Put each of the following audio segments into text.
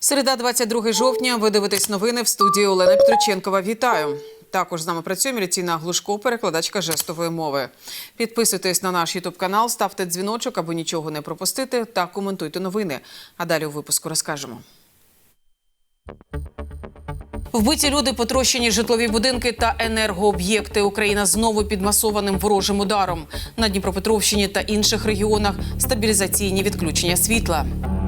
Середа, 22 жовтня. Ви дивитесь новини в студії Олена Петроченкова. Вітаю. Також з нами працює Міліційна Глушко, перекладачка жестової мови. Підписуйтесь на наш Ютуб канал, ставте дзвіночок, аби нічого не пропустити, та коментуйте новини. А далі у випуску розкажемо. Вбиті люди, потрощені житлові будинки та енергооб'єкти. Україна знову під масованим ворожим ударом. На Дніпропетровщині та інших регіонах стабілізаційні відключення світла. –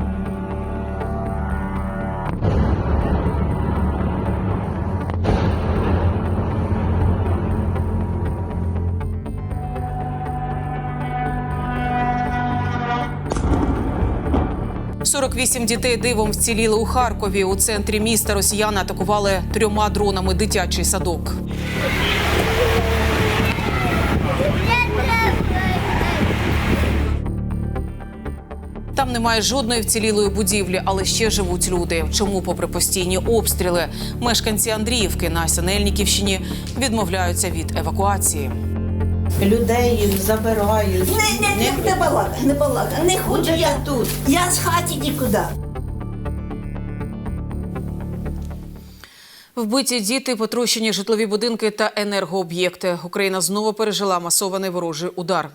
48 дітей дивом вціліли у Харкові. У центрі міста росіяни атакували трьома дронами дитячий садок. Там немає жодної вцілілої будівлі, але ще живуть люди. Чому, попри постійні обстріли, мешканці Андріївки на Синельниківщині відмовляються від евакуації. Людей забирають. Не, не, не, не балака, не балака. Не хочу я тут. Я з хаті нікуди. Вбиті діти, потрощені житлові будинки та енергооб'єкти. Україна знову пережила масований ворожий удар.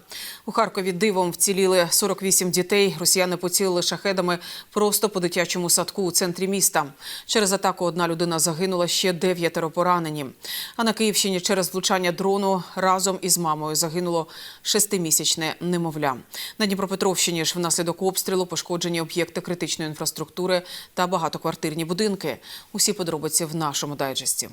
У Харкові дивом вціліли 48 дітей. Росіяни поцілили шахедами просто по дитячому садку у центрі міста. Через атаку одна людина загинула, ще дев'ятеро поранені. А на Київщині через влучання дрону разом із мамою загинуло шестимісячне немовля. На Дніпропетровщині ж внаслідок обстрілу пошкоджені об'єкти критичної інфраструктури та багатоквартирні будинки. Усі подробиці в нашому дайджесті.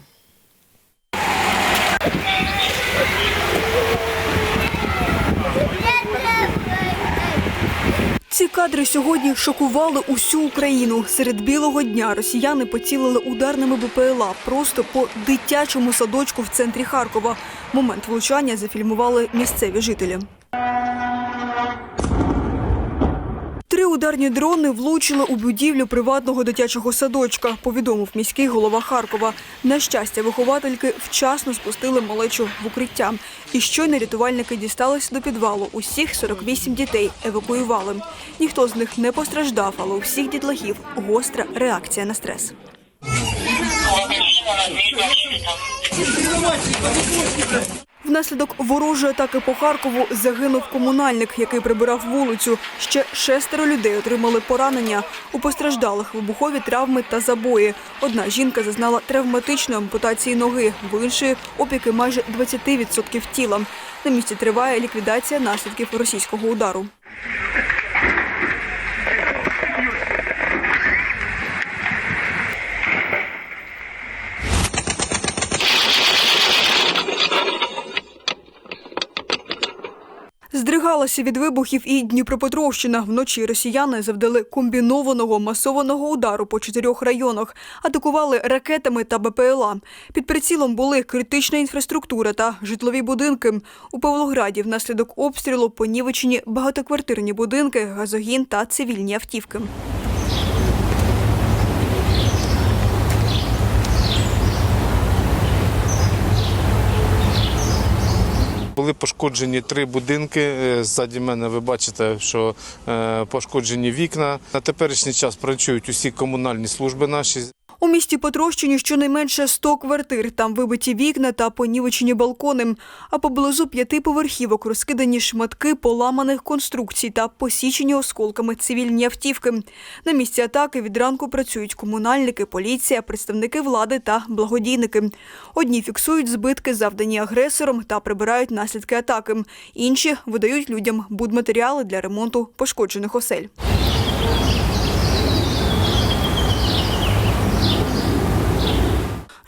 Ці кадри сьогодні шокували усю Україну. Серед білого дня росіяни поцілили ударними БПЛА просто по дитячому садочку в центрі Харкова. Момент влучання зафільмували місцеві жителі. Ударні дрони влучили у будівлю приватного дитячого садочка, повідомив міський голова Харкова. На щастя, виховательки вчасно спустили малечу в укриття. І щойно рятувальники дісталися до підвалу. Усіх 48 дітей евакуювали. Ніхто з них не постраждав, але у всіх дітлахів гостра реакція на стрес. Внаслідок ворожої атаки по Харкову загинув комунальник, який прибирав вулицю. Ще шестеро людей отримали поранення. У постраждалих вибухові травми та забої. Одна жінка зазнала травматичної ампутації ноги, в іншої опіки майже 20% тіла. На місці триває ліквідація наслідків російського удару. Здригалася від вибухів і Дніпропетровщина. Вночі росіяни завдали комбінованого масованого удару по чотирьох районах, атакували ракетами та БПЛА. Під прицілом були критична інфраструктура та житлові будинки. У Павлограді внаслідок обстрілу понівечені багатоквартирні будинки, газогін та цивільні автівки. Були пошкоджені три будинки. Е, Ззаді мене ви бачите, що е, пошкоджені вікна. На теперішній час працюють усі комунальні служби наші. У місті Потрощині щонайменше 100 квартир. Там вибиті вікна та понівечені балкони. А поблизу п'яти поверхівок розкидані шматки поламаних конструкцій та посічені осколками цивільні автівки. На місці атаки від ранку працюють комунальники, поліція, представники влади та благодійники. Одні фіксують збитки, завдані агресором, та прибирають наслідки атаки. Інші видають людям будматеріали для ремонту пошкоджених осель.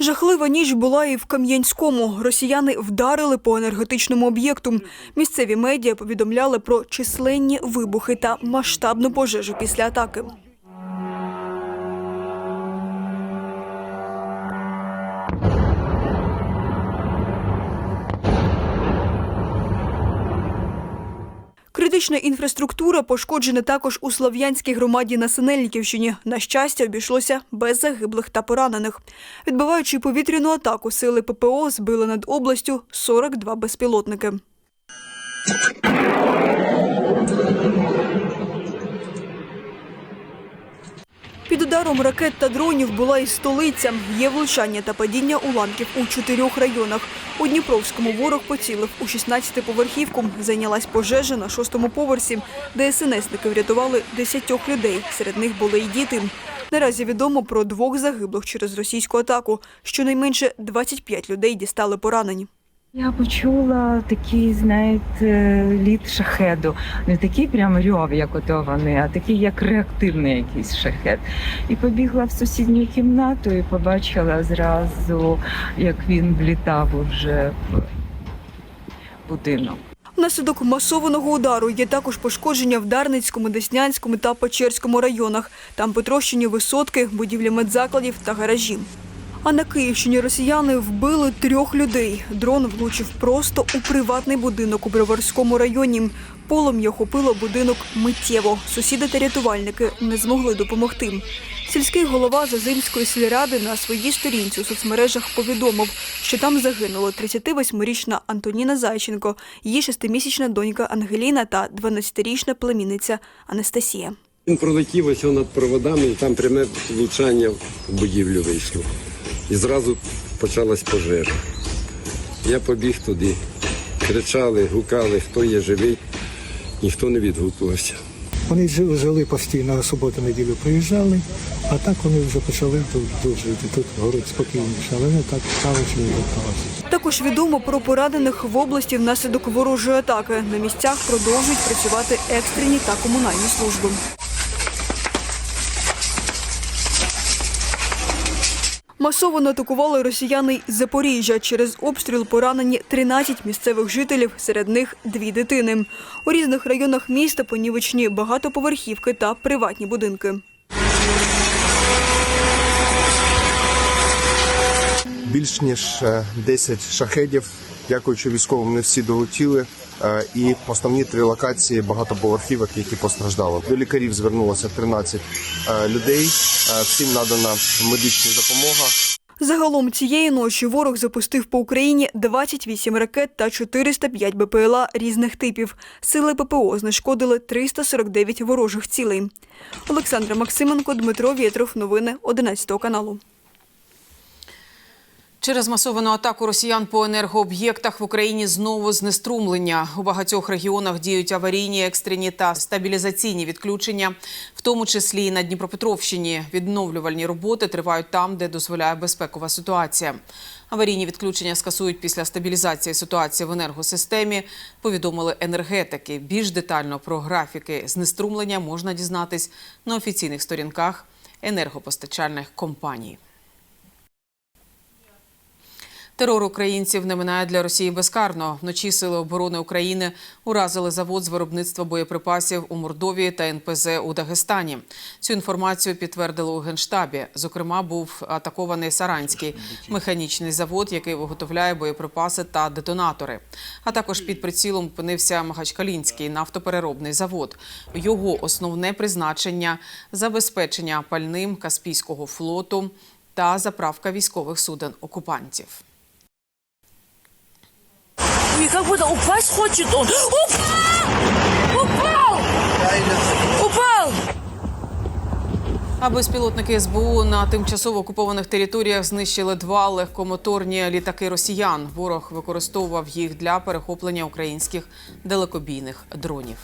Жахлива ніч була і в Кам'янському. Росіяни вдарили по енергетичному об'єкту. Місцеві медіа повідомляли про численні вибухи та масштабну пожежу після атаки. Критична інфраструктура пошкоджена також у Слов'янській громаді на Синельниківщині. На щастя, обійшлося без загиблих та поранених. Відбиваючи повітряну атаку, сили ППО збили над областю 42 безпілотники. Під удар ударом ракет та дронів була і столиця. Є влучання та падіння уламків у чотирьох районах. У Дніпровському ворог поцілив у 16-поверхівку. Зайнялась пожежа на шостому поверсі, де СНСники врятували 10 людей. Серед них були й діти. Наразі відомо про двох загиблих через російську атаку. Щонайменше 25 людей дістали поранені. Я почула такий, знаєте, лід шахеду. Не такий прям рьов, як ото вони, а такий як реактивний якийсь шахет. І побігла в сусідню кімнату і побачила зразу, як він влітав уже в будинок. Внаслідок масованого удару є також пошкодження в Дарницькому, Деснянському та Печерському районах. Там потрощені висотки, будівлі медзакладів та гаражі. А на Київщині росіяни вбили трьох людей. Дрон влучив просто у приватний будинок у Броварському районі. Полум'я охопило будинок миттєво. Сусіди та рятувальники не змогли допомогти. Сільський голова Зазимської сільради на своїй сторінці у соцмережах повідомив, що там загинула 38-річна Антоніна Зайченко, її шестимісячна донька Ангеліна та 12-річна племінниця Анастасія. Він пролетів ось над проводами, і там пряме влучання в будівлю вийшло. І зразу почалась пожежа. Я побіг туди. Кричали, гукали, хто є живий, ніхто не відгукувався. Вони жили, постійно на суботу-неділю приїжджали, а так вони вже почали тут, жити. Тут город спокійніше, але не так сталося не відбувалося. Також відомо про поранених в області внаслідок ворожої атаки. На місцях продовжують працювати екстрені та комунальні служби. Масово атакували росіяни із Запоріжжя. Через обстріл поранені 13 місцевих жителів, серед них дві дитини. У різних районах міста понівечні багатоповерхівки та приватні будинки. більш ніж е, 10 шахедів. Дякуючи військовим, не всі долетіли. Е, І основні три локації багатоповерхівок, які постраждали. До лікарів звернулося 13 е, людей. Е, Всім надана медична допомога. Загалом цієї ночі ворог запустив по Україні 28 ракет та 405 БПЛА різних типів. Сили ППО знешкодили 349 ворожих цілей. Олександра Максименко, Дмитро Вєтров. Новини 11 каналу. Через масовану атаку росіян по енергооб'єктах в Україні знову знеструмлення. У багатьох регіонах діють аварійні, екстрені та стабілізаційні відключення, в тому числі і на Дніпропетровщині. Відновлювальні роботи тривають там, де дозволяє безпекова ситуація. Аварійні відключення скасують після стабілізації ситуації в енергосистемі. Повідомили енергетики. Більш детально про графіки знеструмлення можна дізнатись на офіційних сторінках енергопостачальних компаній. Терор українців не минає для Росії безкарно. Вночі сили оборони України уразили завод з виробництва боєприпасів у Мордовії та НПЗ у Дагестані. Цю інформацію підтвердили у генштабі. Зокрема, був атакований Саранський механічний завод, який виготовляє боєприпаси та детонатори. А також під прицілом опинився Махачкалінський нафтопереробний завод. Його основне призначення забезпечення пальним Каспійського флоту та заправка військових суден окупантів. И как будто упасть хочет он. Упал! Упал! А безпілотники СБУ на тимчасово окупованих територіях знищили два легкомоторні літаки росіян. Ворог використовував їх для перехоплення українських далекобійних дронів.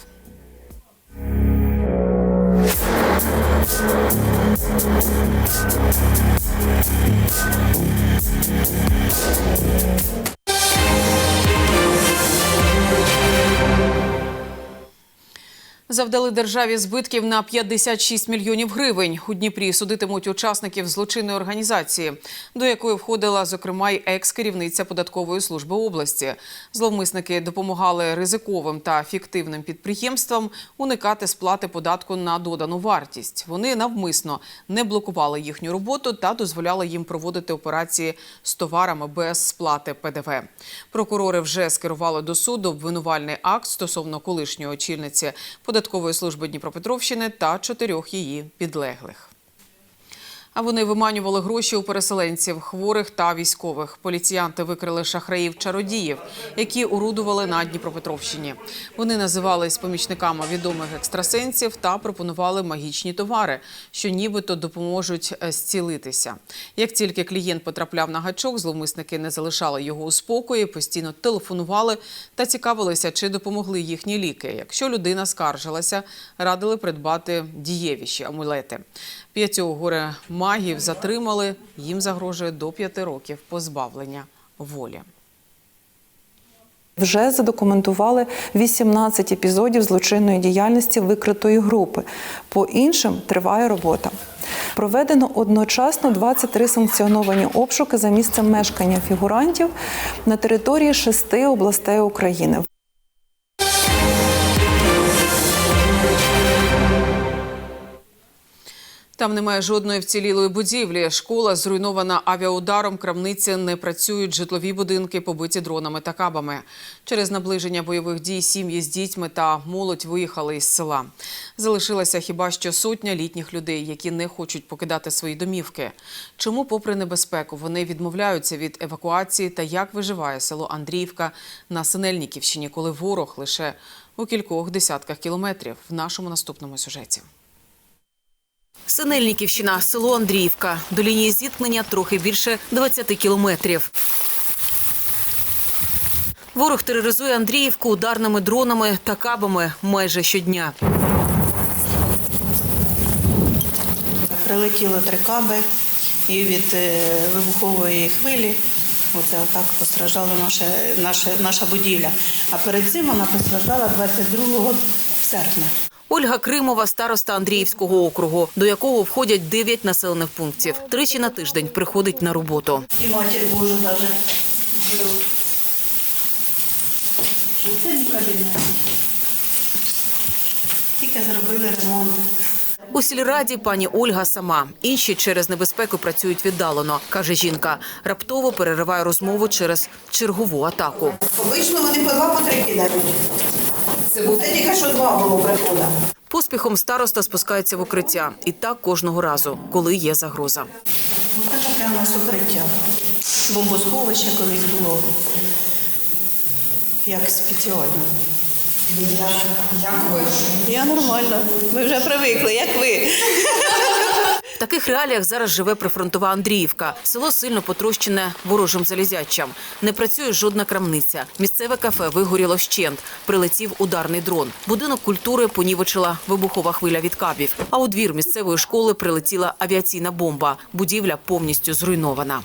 Завдали державі збитків на 56 мільйонів гривень. У Дніпрі судитимуть учасників злочинної організації, до якої входила, зокрема, й екс-керівниця податкової служби області. Зловмисники допомагали ризиковим та фіктивним підприємствам уникати сплати податку на додану вартість. Вони навмисно не блокували їхню роботу та дозволяли їм проводити операції з товарами без сплати ПДВ. Прокурори вже скерували до суду обвинувальний акт стосовно колишньої очільниці податкової служби Дніпропетровщини та чотирьох її підлеглих. А вони виманювали гроші у переселенців, хворих та військових. Поліціянти викрили шахраїв-чародіїв, які орудували на Дніпропетровщині. Вони називались помічниками відомих екстрасенсів та пропонували магічні товари, що нібито допоможуть е, зцілитися. Як тільки клієнт потрапляв на гачок, зловмисники не залишали його у спокої, постійно телефонували та цікавилися, чи допомогли їхні ліки. Якщо людина скаржилася, радили придбати дієвіші амулети. П'ятьох горе магів затримали. Їм загрожує до п'яти років позбавлення волі. Вже задокументували 18 епізодів злочинної діяльності викритої групи. По іншим триває робота. Проведено одночасно 23 санкціоновані обшуки за місцем мешкання фігурантів на території шести областей України. Там немає жодної вцілілої будівлі. Школа зруйнована авіаударом. Крамниці не працюють. Житлові будинки побиті дронами та кабами. Через наближення бойових дій сім'ї з дітьми та молодь виїхали із села. Залишилася хіба що сотня літніх людей, які не хочуть покидати свої домівки. Чому, попри небезпеку, вони відмовляються від евакуації та як виживає село Андріївка на Синельниківщині, коли ворог лише у кількох десятках кілометрів в нашому наступному сюжеті. Синельниківщина, село Андріївка. До лінії зіткнення трохи більше 20 кілометрів. Ворог тероризує Андріївку ударними дронами та кабами майже щодня. Прилетіло три каби і від е, вибухової хвилі. Оце отак постраждала наша, наша, наша будівля. А перед цим вона постраждала 22 серпня. Ольга Кримова, староста Андріївського округу, до якого входять 9 населених пунктів. Тричі на тиждень приходить на роботу. І матір Божу навіть. Це не кабінет. Тільки зробили ремонт. У сільраді пані Ольга сама. Інші через небезпеку працюють віддалено, каже жінка. Раптово перериває розмову через чергову атаку. Обично вони по два по три кидають. Це був тільки що два було прихода. Поспіхом староста спускається в укриття. І так кожного разу, коли є загроза. Ось таке у нас укриття. Бомбосховище колись було. Як спеціально. Як ви? Я нормально. Ми вже привикли, як ви. Таких реаліях зараз живе прифронтова Андріївка. Село сильно потрощене ворожим залізячам. Не працює жодна крамниця. Місцеве кафе вигоріло вщент. Прилетів ударний дрон. Будинок культури понівечила вибухова хвиля від кабів. А у двір місцевої школи прилетіла авіаційна бомба. Будівля повністю зруйнована.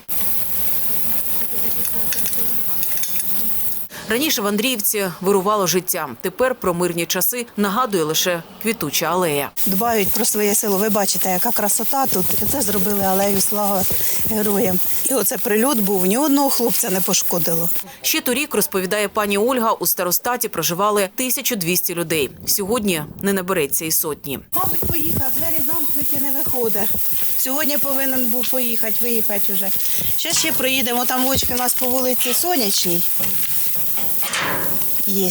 Раніше в Андріївці вирувало життя. Тепер про мирні часи нагадує лише квітуча алея. Дбають про своє село. Ви бачите, яка красота тут. Це зробили алею слава героям. І оце прильот був, ні одного хлопця не пошкодило. Ще торік, розповідає пані Ольга, у старостаті проживали 1200 людей. Сьогодні не набереться і сотні. Мабуть, поїхав, двері замкнуті, не виходить. Сьогодні повинен був поїхати, виїхати вже. Ще ще проїдемо, там вочки у нас по вулиці Сонячній. Є.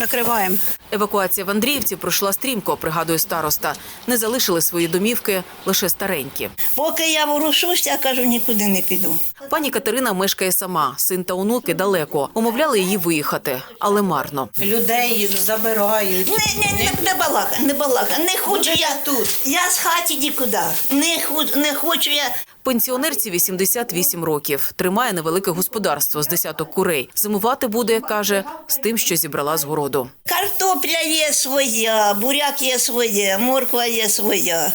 Накриваємо. Евакуація в Андріївці пройшла стрімко, пригадує староста. Не залишили свої домівки лише старенькі. Поки я ворушусь, я кажу, нікуди не піду. Пані Катерина мешкає сама. Син та онуки далеко. Умовляли її виїхати, але марно. Людей забирають. Не, не, не, не балака, не балака. Не хочу я тут. Я з хаті нікуди. Не, ху- не хочу я. Пенсіонерці 88 років. Тримає невелике господарство з десяток курей. Зимувати буде, каже, з тим, що зібрала з городу. Картопля є своя, буряк є своє, морква є своя.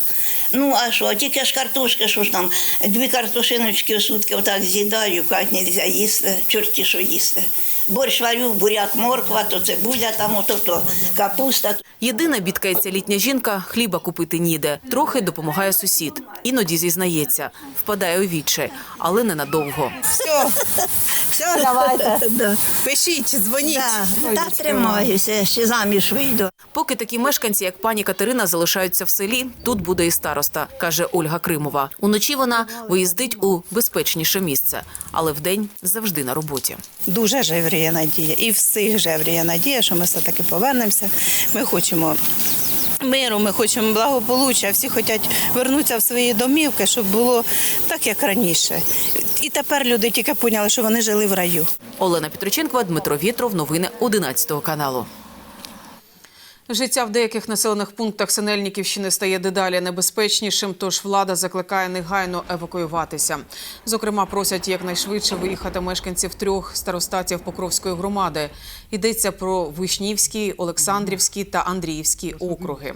Ну, а що, тільки ж картошка, що ж там, дві картошиночки в сутки отак з'їдаю, як не можна їсти, чорті що їсти. Борщ варю, буряк, морква, то цибуля, там, ото, то капуста. Єдина бідкається літня жінка, хліба купити ніде. Трохи допомагає сусід. Іноді зізнається, впадає у відчай, але ненадовго. Все, все, давайте. Пишіть, дзвоніть. Так тримаюся, ще заміж вийду. Поки такі мешканці, як пані Катерина, залишаються в селі, тут буде і староста, каже Ольга Кримова. Уночі вона виїздить у безпечніше місце, але вдень завжди на роботі. Дуже жевріє надія. І всіх жевріє надія, що ми все-таки повернемося. Ми хочемо миру, ми хочемо благополуччя. Всі хочуть вернутися в свої домівки, щоб було так, як раніше. І тепер люди тільки поняли, що вони жили в раю. Олена Петриченкова, Дмитро Вітров. Новини 11 каналу. Життя в деяких населених пунктах Синельниківщини стає дедалі небезпечнішим, тож влада закликає негайно евакуюватися. Зокрема, просять якнайшвидше виїхати мешканців трьох старостатів Покровської громади. Йдеться про Вишнівський, Олександрівський та Андріївський округи.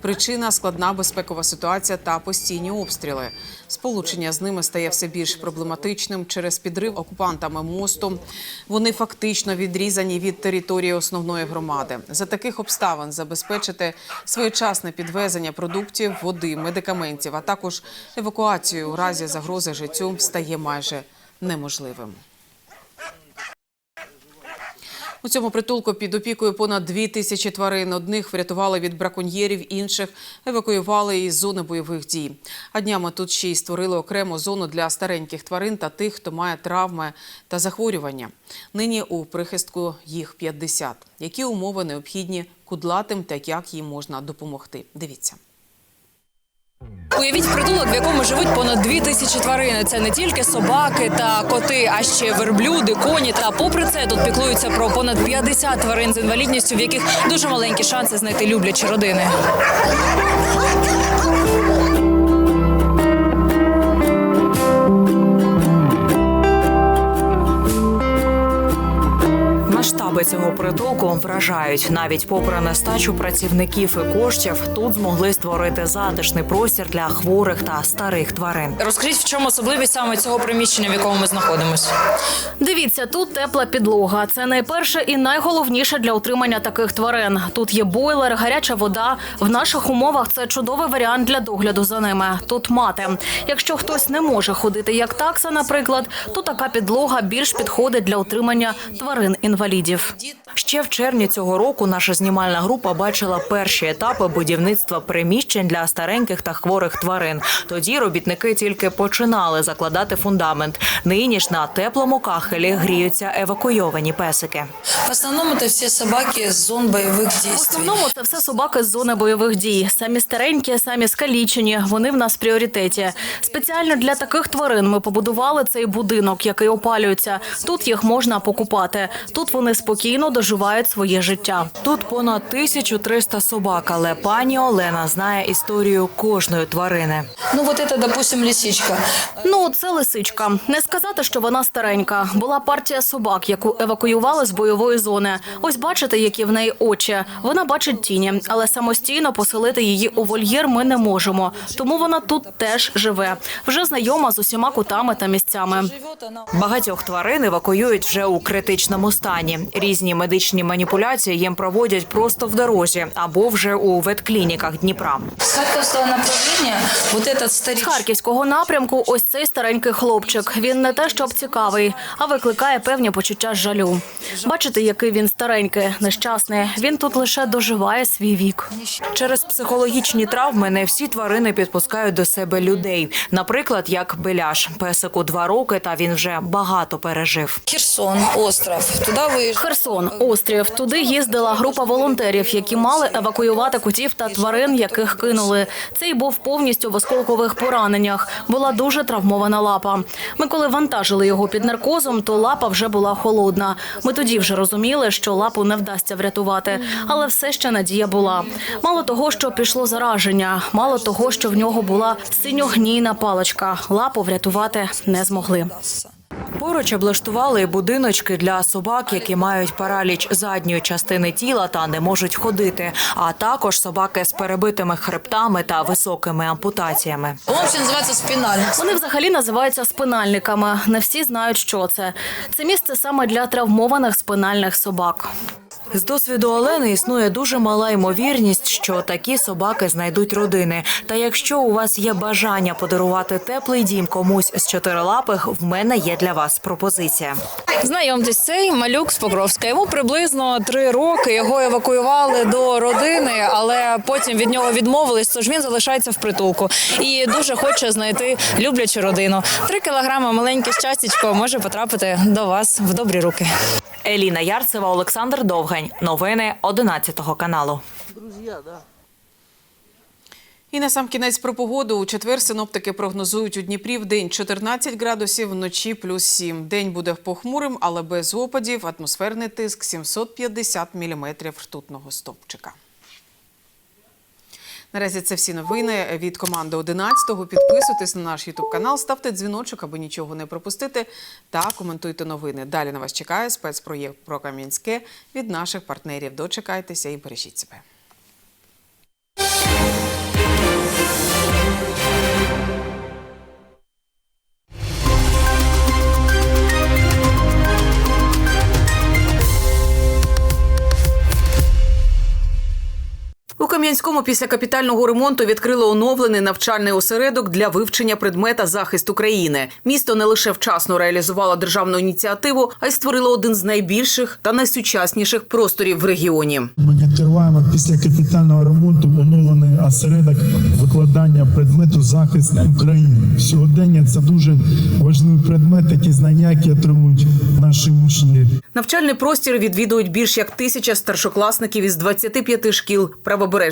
Причина складна безпекова ситуація та постійні обстріли. Сполучення з ними стає все більш проблематичним через підрив окупантами мосту. Вони фактично відрізані від території основної громади. За таких обставин забезпечити своєчасне підвезення продуктів, води, медикаментів, а також евакуацію у разі загрози життю стає майже неможливим. У цьому притулку під опікою понад дві тисячі тварин. Одних врятували від браконьєрів, інших евакуювали із зони бойових дій. А днями тут ще й створили окрему зону для стареньких тварин та тих, хто має травми та захворювання. Нині у прихистку їх 50. Які умови необхідні кудлатим та як їм можна допомогти? Дивіться. Уявіть притулок, в якому живуть понад дві тисячі тварин. Це не тільки собаки та коти, а ще верблюди, коні. Та попри це тут піклуються про понад 50 тварин з інвалідністю, в яких дуже маленькі шанси знайти люблячі родини. Масштаби цього притулку вражають навіть попри нестачу працівників і коштів. Тут змогли створити затишний простір для хворих та старих тварин. Розкажіть, в чому особливість саме цього приміщення, в якому ми знаходимося? Дивіться, тут тепла підлога. Це найперше і найголовніше для утримання таких тварин. Тут є бойлер, гаряча вода. В наших умовах це чудовий варіант для догляду за ними. Тут мати. Якщо хтось не може ходити як такса, наприклад, то така підлога більш підходить для утримання тварин інвалідів. Ще в червні цього року наша знімальна група бачила перші етапи будівництва приміщень для стареньких та хворих тварин. Тоді робітники тільки починали закладати фундамент. Нині ж на теплому кахелі гріються евакуйовані песики. В основному це всі собаки з зон бойових дій. В основному це все собаки з зони бойових дій. Самі старенькі, самі скалічені. Вони в нас в пріоритеті. Спеціально для таких тварин ми побудували цей будинок, який опалюється. Тут їх можна покупати. Тут вони спокійно доживають своє життя. Тут понад 1300 собак, але пані Олена знає історію кожної тварини. Ну, вот це, допустим, лисичка. Ну, це лисичка. Не сказати, що вона старенька. Була партія собак, яку евакуювали з бойової зони. Ось бачите, які в неї очі. Вона бачить тіні, але самостійно поселити її у вольєр ми не можемо. Тому вона тут теж живе. Вже знайома з усіма кутами та місцями. Багатьох тварин евакуюють вже у критичному стані. Різні медичні маніпуляції їм проводять просто в дорозі або вже у ветклініках Дніпра. С харьковского направления вот этот З харківського напрямку ось цей старенький хлопчик. Він не те, щоб цікавий, а викликає певні почуття жалю. Бачите, який він старенький, нещасний. Він тут лише доживає свій вік. Через психологічні травми не всі тварини підпускають до себе людей. Наприклад, як Беляш. Песику два роки, та він вже багато пережив. Херсон, остров. Туда выезжали. Херсон, острів. Туди їздила група волонтерів, які мали евакуювати котів та тварин, яких кинули. Цей був повністю в осколкових пораненнях. Була дуже травмована лапа. Ми коли вантажили його під наркозом, то лапа вже була холодна. Ми тоді вже розуміли, що лапу не вдасться врятувати, але все ще надія була. Мало того, що пішло зараження, мало того, що в нього була синьогнійна паличка. Лапу врятувати не змогли. Поруч облаштували будиночки для собак, які мають параліч задньої частини тіла та не можуть ходити, а також собаки з перебитими хребтами та високими ампутаціями. Он називається спінальник. Вони взагалі називаються спинальниками. Не всі знають, що це. Це місце саме для травмованих спинальних собак. З досвіду Олени існує дуже мала ймовірність, що такі собаки знайдуть родини. Та якщо у вас є бажання подарувати теплий дім комусь з чотирилапих, в мене є для вас пропозиція. Знайомтесь, цей малюк з Покровська. Йому приблизно три роки. Його евакуювали до родини, але потім від нього відмовились. Тож він залишається в притулку і дуже хоче знайти люблячу родину. Три кілограми маленьке щастячко може потрапити до вас в добрі руки. Еліна Ярцева, Олександр Довгань. Новини 11 каналу. І на сам кінець про погоду. У четвер синоптики прогнозують у Дніпрі в день 14 градусів, вночі плюс 7. День буде похмурим, але без опадів. Атмосферний тиск 750 міліметрів ртутного стовпчика. Наразі це всі новини від команди 11-го. Підписуйтесь на наш Ютуб канал, ставте дзвіночок, аби нічого не пропустити, та коментуйте новини. Далі на вас чекає спецпроєкт про Кам'янське від наших партнерів. Дочекайтеся і бережіть себе. Кам'янському після капітального ремонту відкрили оновлений навчальний осередок для вивчення предмета захист України. Місто не лише вчасно реалізувало державну ініціативу, а й створило один з найбільших та найсучасніших просторів в регіоні. Ми відкриваємо після капітального ремонту оновлений осередок викладання предмету захист України. Сьогодення це дуже важливий предмет, такі знання, які отримують наші учні. Навчальний простір відвідують більш як тисяча старшокласників із 25 шкіл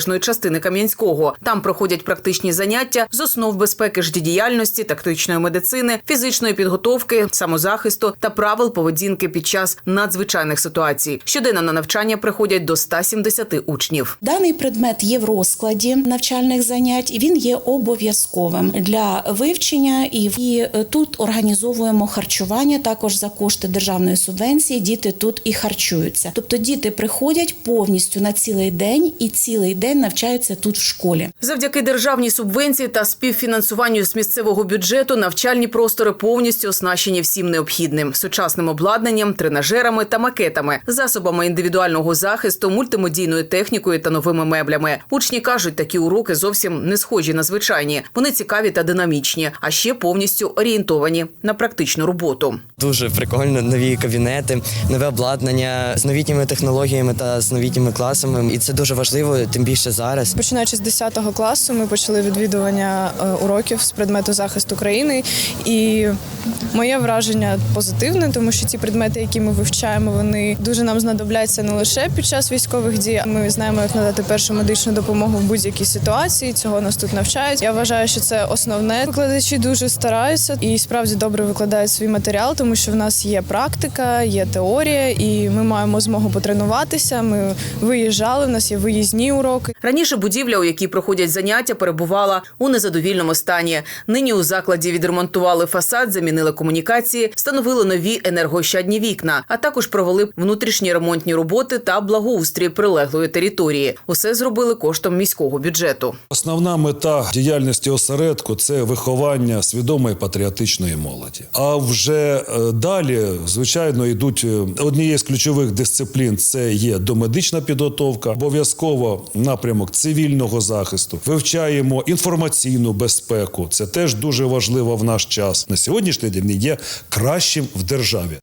правобережної частини Кам'янського. Там проходять практичні заняття з основ безпеки життєдіяльності, тактичної медицини, фізичної підготовки, самозахисту та правил поведінки під час надзвичайних ситуацій. Щоденно на навчання приходять до 170 учнів. Даний предмет є в розкладі навчальних занять. і Він є обов'язковим для вивчення, і, і е, тут організовуємо харчування також за кошти державної субвенції. Діти тут і харчуються. Тобто діти приходять повністю на цілий день і цілий день навчаються тут в школі. Завдяки державній субвенції та співфінансуванню з місцевого бюджету навчальні простори повністю оснащені всім необхідним сучасним обладнанням, тренажерами та макетами, засобами індивідуального захисту, мультимедійною технікою та новими меблями. Учні кажуть, такі уроки зовсім не схожі на звичайні. Вони цікаві та динамічні, а ще повністю орієнтовані на практичну роботу. Дуже прикольно, нові кабінети, нове обладнання з новітніми технологіями та з новітніми класами. І це дуже важливо, тим більше зараз. Починаючи з 10 класу, ми почали відвідування е, уроків з предмету захисту країни, і моє враження позитивне, тому що ці предмети, які ми вивчаємо, вони дуже нам знадобляться не лише під час військових дій. Ми знаємо, як надати першу медичну допомогу в будь-якій ситуації. Цього нас тут навчають. Я вважаю, що це основне. Викладачі дуже стараються і справді добре викладають свій матеріал, тому що в нас є практика, є теорія, і ми маємо змогу потренуватися. Ми виїжджали. В нас є виїзні уроки. Раніше будівля, у якій проходять заняття, перебувала у незадовільному стані. Нині у закладі відремонтували фасад, замінили комунікації, встановили нові енергоощадні вікна, а також провели внутрішні ремонтні роботи та благоустрій прилеглої території. Усе зробили коштом міського бюджету. Основна мета діяльності осередку це виховання свідомої патріотичної молоді. А вже е, далі, звичайно, йдуть е, однією з ключових дисциплін це є домедична підготовка, обов'язково напрямок цивільного захисту. Вивчаємо інформаційну безпеку. Це теж дуже важливо в наш час. На сьогоднішній день є кращим в державі.